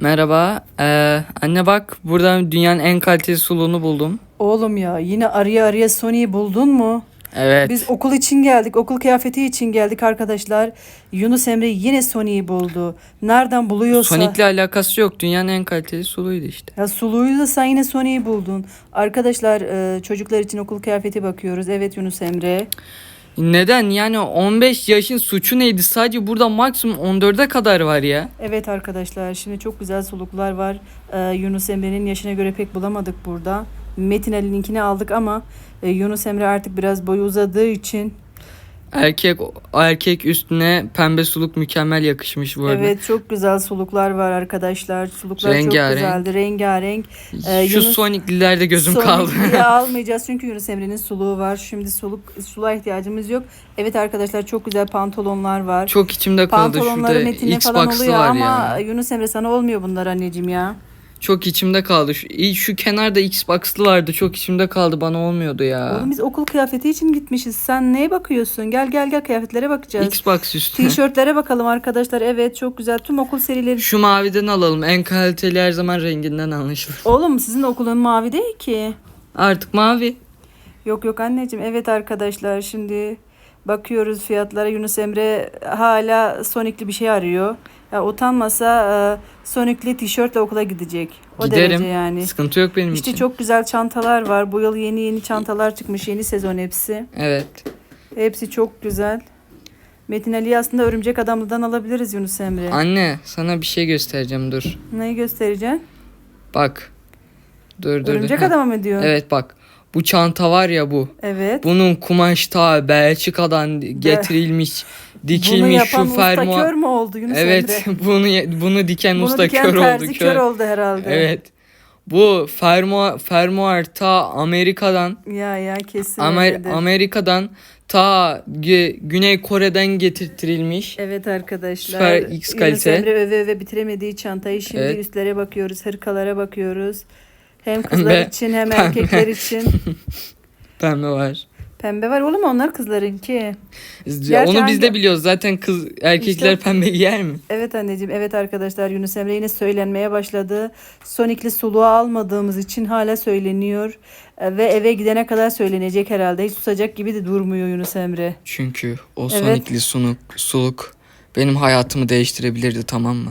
Merhaba. Ee, anne bak burada dünyanın en kaliteli suluğunu buldum. Oğlum ya yine araya araya Sony'yi buldun mu? Evet. Biz okul için geldik. Okul kıyafeti için geldik arkadaşlar. Yunus Emre yine Sony'yi buldu. Nereden buluyorsa. Sonic'le alakası yok. Dünyanın en kaliteli suluğuydu işte. Ya suluğu da sen yine Sony'yi buldun. Arkadaşlar e, çocuklar için okul kıyafeti bakıyoruz. Evet Yunus Emre. Neden? Yani 15 yaşın suçu neydi? Sadece burada maksimum 14'e kadar var ya. Evet arkadaşlar şimdi çok güzel suluklar var. Ee, Yunus Emre'nin yaşına göre pek bulamadık burada. Metin Ali'ninkini aldık ama e, Yunus Emre artık biraz boyu uzadığı için Erkek erkek üstüne pembe suluk mükemmel yakışmış bu arada. Evet çok güzel suluklar var arkadaşlar. Suluklar Rengarenk. çok güzeldi. Rengarenk. Ee, Şu Yunus- Sonic'lilerde gözüm Sonic kaldı. almayacağız çünkü Yunus Emre'nin suluğu var. Şimdi soluk suluğa ihtiyacımız yok. Evet arkadaşlar çok güzel pantolonlar var. Çok içimde kaldı Pantolonları şurada Metin'e falan oluyor var ama ya. Yunus Emre sana olmuyor bunlar anneciğim ya. Çok içimde kaldı. Şu, şu kenarda Xbox'lı vardı. Çok içimde kaldı. Bana olmuyordu ya. Oğlum biz okul kıyafeti için gitmişiz. Sen neye bakıyorsun? Gel gel gel kıyafetlere bakacağız. Xbox üstü. Tişörtlere bakalım arkadaşlar. Evet çok güzel. Tüm okul serileri. Şu maviden alalım. En kaliteli her zaman renginden anlaşılır. Oğlum sizin okulun mavi değil ki. Artık mavi. Yok yok anneciğim. Evet arkadaşlar şimdi bakıyoruz fiyatlara. Yunus Emre hala Sonic'li bir şey arıyor. Ya utanmasa e, Sonic'li tişörtle okula gidecek. O Giderim. derece yani. Sıkıntı yok benim İşte için. çok güzel çantalar var. Bu yıl yeni yeni çantalar çıkmış. Yeni sezon hepsi. Evet. Hepsi çok güzel. Metin Ali'yi aslında Örümcek Adamlı'dan alabiliriz Yunus Emre. Anne sana bir şey göstereceğim dur. Neyi göstereceksin? Bak. Dur dur. Örümcek dur. Adamı mı diyor? Evet bak. Bu çanta var ya bu. Evet. Bunun kumaş ta Belçika'dan getirilmiş, Bunu dikilmiş yapan şu usta kör fermuar. mü oldu Yunus Evet, Emre? bunu bunu diken Bunu usta diken kör terzi oldu. kör oldu herhalde. Evet. Bu fermuar fermuar ta Amerika'dan Ya ya kesin Amer-. Amerika'dan ta Gü- Güney Kore'den getirtilmiş. Evet arkadaşlar. Süper X Yunus kalite. Emre öve öve bitiremediği çantayı şimdi Evet. üstlere bakıyoruz, hırkalara bakıyoruz. Hem kızlar Pembe. için hem Pembe. erkekler için. Pembe var. Pembe var oğlum onlar kızlarınki. Onu biz de hangi- biliyoruz. Zaten kız erkekler İşte- pembe giyer mi? Evet anneciğim, evet arkadaşlar Yunus Emre yine söylenmeye başladı. Sonic'li suluğu almadığımız için hala söyleniyor. E, Ve eve gidene kadar söylenecek herhalde. Hiç susacak gibi de durmuyor Yunus Emre. Çünkü o Evet. sonikli sunuk, suluk benim hayatımı değiştirebilirdi tamam mı?